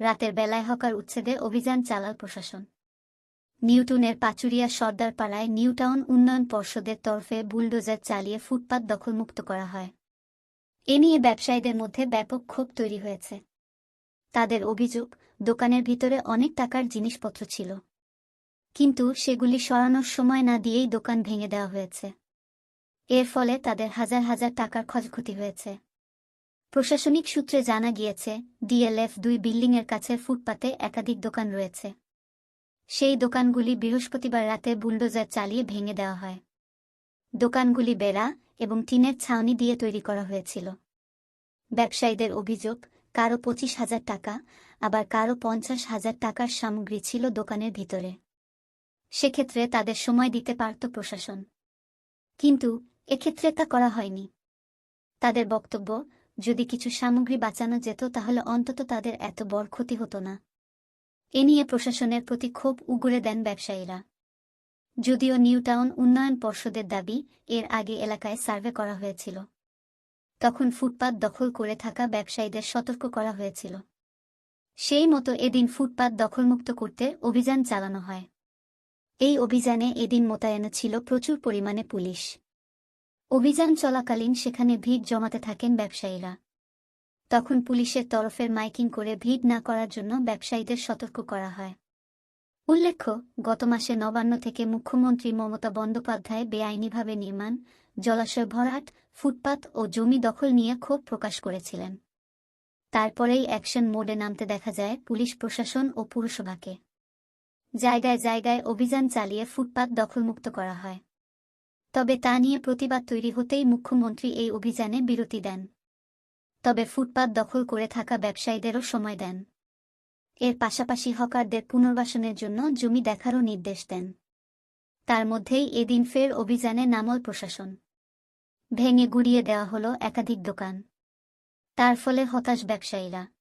রাতের বেলায় হকার উচ্ছেদে অভিযান চালাল প্রশাসন। নিউটনের পাচুরিয়া সর্দারপাড়ায় নিউটাউন উন্নয়ন পর্ষদের তরফে বুলডোজার চালিয়ে ফুটপাত দখলমুক্ত করা হয়। এ নিয়ে ব্যবসায়ীদের মধ্যে ব্যাপক ক্ষোভ তৈরি হয়েছে। তাদের অভিযোগ, দোকানের ভিতরে অনেক টাকার জিনিসপত্র ছিল। কিন্তু সেগুলি সরানোর সময় না দিয়েই দোকান ভেঙে দেওয়া হয়েছে। এর ফলে তাদের হাজার হাজার টাকার ক্ষয়ক্ষতি হয়েছে। প্রশাসনিক সূত্রে জানা গিয়েছে, ডিএলএফ দুই বিল্ডিংয়ের কাছে ফুটপাতে একাধিক দোকান রয়েছে। সেই দোকানগুলি বৃহস্পতিবার রাতে বুলডোজার চালিয়ে ভেঙে দেওয়া হয়। দোকানগুলি বেড়া এবং টিনের ছাউনি দিয়ে তৈরি করা হয়েছিল। ব্যবসায়ীদের অভিযোগ, কারও পঁচিশ হাজার টাকা, আবার কারও পঞ্চাশ হাজার টাকার সামগ্রী ছিল দোকানের ভিতরে। সেক্ষেত্রে তাদের সময় দিতে পারত প্রশাসন। কিন্তু এক্ষেত্রে তা করা হয়নি। তাদের বক্তব্য যদি কিছু সামগ্রী বাঁচানো যেত তাহলে অন্তত তাদের এত বড় ক্ষতি হতো না। এ নিয়ে প্রশাসনের প্রতি ক্ষোভ উগরে দেন ব্যবসায়ীরা। যদিও নিউটাউন উন্নয়ন পর্ষদের দাবি এর আগে এলাকায় সার্ভে করা হয়েছিল। তখন ফুটপাত দখল করে থাকা ব্যবসায়ীদের সতর্ক করা হয়েছিল। সেই মতো এদিন ফুটপাত দখলমুক্ত করতে অভিযান চালানো হয়। এই অভিযানে এদিন মোতায়েন ছিল প্রচুর পরিমাণে পুলিশ। অভিযান চলাকালীন সেখানে ভিড় জমাতে থাকেন ব্যবসায়ীরা। তখন পুলিশের তরফের মাইকিং করে ভিড় না করার জন্য ব্যবসায়ীদের সতর্ক করা হয়। উল্লেখ্য, গত মাসে নবান্ন থেকে মুখ্যমন্ত্রী মমতা বন্দ্যোপাধ্যায় বেআইনিভাবে নির্মাণ, জলাশয় ভরাট, ফুটপাত ও জমি দখল নিয়ে ক্ষোভ প্রকাশ করেছিলেন। তারপরেই অ্যাকশন মোডে নামতে দেখা যায় পুলিশ প্রশাসন ও পুরসভাকে। জায়গায় জায়গায় অভিযান চালিয়ে ফুটপাত দখলমুক্ত করা হয়। তবে তা নিয়ে প্রতিবাদ তৈরি হতেই মুখ্যমন্ত্রী এই অভিযানে বিরতি দেন। তবে ফুটপাত দখল করে থাকা ব্যবসায়ীদেরও সময় দেন। এর পাশাপাশি হকারদের পুনর্বাসনের জন্য জমি দেখারও নির্দেশ দেন। তার মধ্যেই এদিন ফের অভিযানে নামল প্রশাসন। ভেঙে গুড়িয়ে দেওয়া হল একাধিক দোকান। তার ফলে হতাশ ব্যবসায়ীরা।